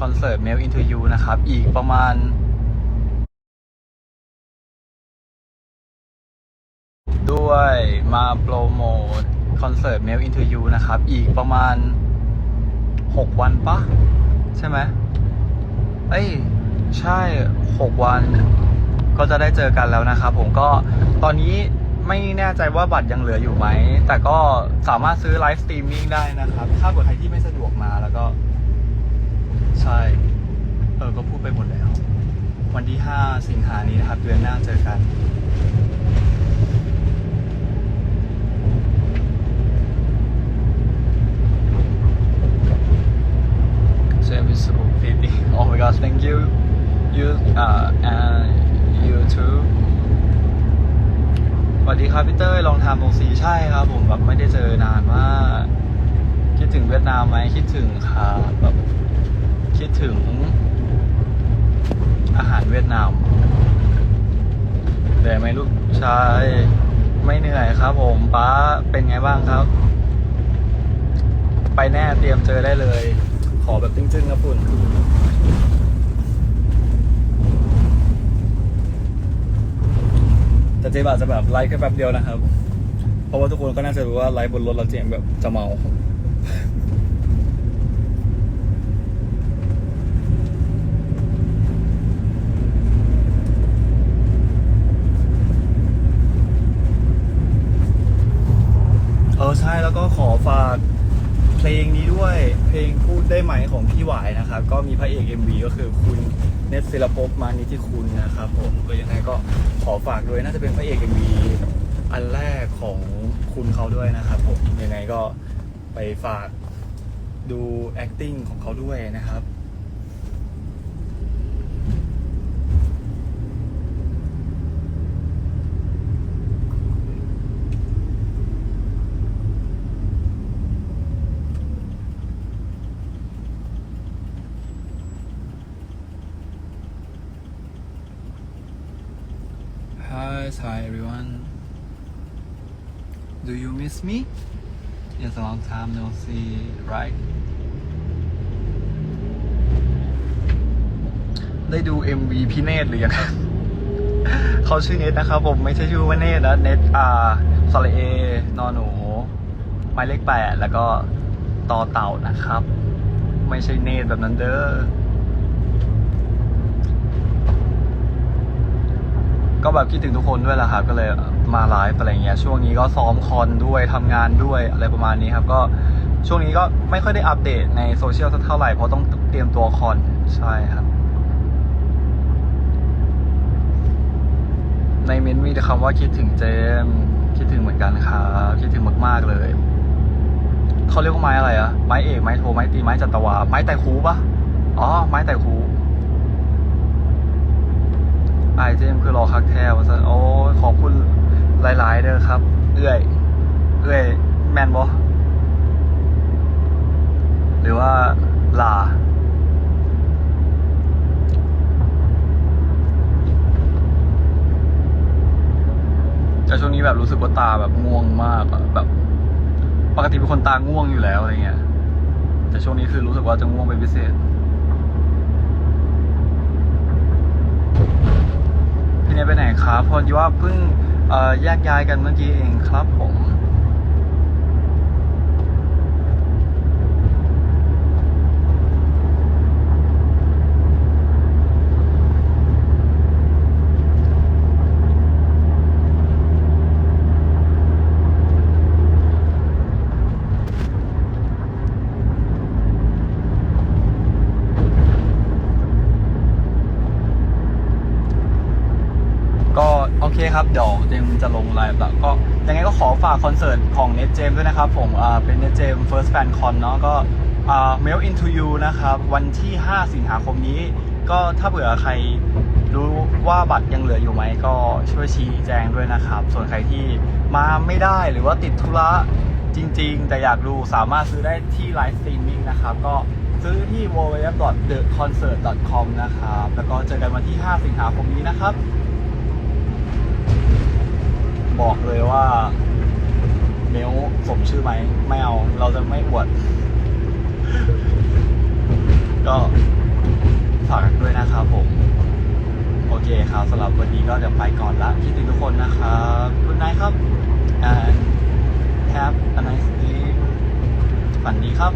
คอนเสิร์ต Mail Into You นะครับ อีกประมาณ ด้วยมาโปรโมทคอนเสิร์ต Mail Into You นะครับ อีกประมาณ 6 วันปะใช่ไหมเอ้ย ใช่ 6 วัน ก็จะได้เจอกันแล้วนะครับผมก็ตอนนี้ไม่แน่ใจว่าบัตรยังเหลืออยู่ไหม แต่ก็สามารถซื้อไลฟ์สตรีมมิ่งได้นะครับ ถ้าเกิดใครที่ไม่สะดวกมาแล้วก็ ใช่ เออ ก็พูดไปหมดแล้ว วันที่ 5 สิงหานี้นะครับ เดือนหน้าเจอกัน service fifty oh my gosh thank you you uh and you too สวัสดีครับพี่เต้ยลองทำลงซีใช่ครับ ผมแบบไม่ได้เจอนานมาก คิดถึงเวียดนามไหมคิดถึงครับแบบคิดถึง อาหารเวียดนาม ไหมลูกใช่ไม่เหนื่อยครับ ผมป้าเป็นไงบ้างครับ ไปแน่เตรียมเจอได้เลย ขอแบบจึ้งๆนะคุณแต่เจมอาจะแบบไลฟ์แค่แป๊บเดียวนะครับ เพราะว่าทุกคนก็น่าจะรู้ว่าไลฟ์บนรถเราเจมแบบจะเมา ช่แล้วก็ขอฝากเพลงนี้ด้วยเพลงพูดได้ไหมของพี่หวายนะครับ ก็มีพระเอก MV ก็คือคุณเนตศิลปภมานิติคุณนะครับผมก็ยังไงก็ขอฝากด้วยน่าจะเป็นพระเอก MV อันแรกของคุณเขาด้วยนะครับผมยังไงก็ไปฝากดู acting ของเขาด้วยนะครับ Hi, hi everyone. Do you miss me? It's a long time no see, right? ได้ดู MV พี่เนตหรือยังเขาชื่อเนตนะครับผมไม่ใช่ชื่อว่าเนตนะเนตอาสระเอนอนหนูหมายเลขแปดแล้วก็ต่อเต่านะครับ ไม่ใช่เนตแบบนั้นเด้อ ก็แบบคิดถึงทุกคนด้วยแหละครับก็เลยมาไลฟ์อะไรเงี้ยช่วงนี้ก็ซ้อมคอนด้วยทำงานด้วยอะไรประมาณนี้ครับก็ช่วงนี้ก็ไม่ค่อยได้อัปเดตในโซเชียลสักเท่าไหร่เพราะต้องเตรียมตัวคอนใช่ครับ ในเมนมีแต่คำว่าคิดถึงเจมคิดถึงเหมือนกันครับคิดถึงมากๆเลยเขาเรียกว่าไม้อะไรอะไม้เอกไม้โทไม้ตีไม้จัตวาไม้แต่คูปะอ๋อไม้แต่คู ไอ เจมคือรอคักแท้วซะโอ้ขอบคุณหลาย ๆ เด้อครับ เอื้อย เอื้อย แมนบอหรือว่าลาแต่ช่วงนี้แบบรู้สึกว่าตาแบบง่วงมากอะแบบ ปกติเป็นคนตาง่วงอยู่แล้วอะไรเงี้ย แต่ช่วงนี้คือรู้สึกว่าจะง่วงเป็นพิเศษ พี่เนยไปไหน ครับพอดีว่าเพิ่งแยกย้ายกันเมื่อกี้เองครับผม ก็โอเคครับ เดี๋ยวเจมส์จะลงไลฟ์แล้วก็ยังไงก็ขอฝากคอนเสิร์ตของเน t เจมด้วยนะครับ ผมอ่าเป็นเน t เจม First Fan Con เนาะก็อ่า Mail into you นะครับ วันที่ 5 สิงหาคมนี้ ก็ถ้าเผื่อใครรู้ว่าบัตรยังเหลืออยู่ไหมก็ช่วยชี้แจงด้วยนะครับ ส่วนใครที่มาไม่ได้หรือว่าติดธุระจริง ๆ แต่อยากดูสามารถซื้อได้ที่ไลฟ์สตรีมมิ่งนะครับ ก็ซื้อที่ www.theconcert.com นะครับ แล้วก็เจอกันวันที่ 5 สิงหาคมนี้นะครับ บอกเลยว่าเมลสมชื่อไหมไม่เอา เราจะไม่อวด ก็ฝากด้วยนะครับผม โอเคครับสำหรับวันนี้ก็เดี๋ยวไปก่อนละคิดถึงทุกคนนะครับคุณนายครับ and have a nice day ฝันดีครับ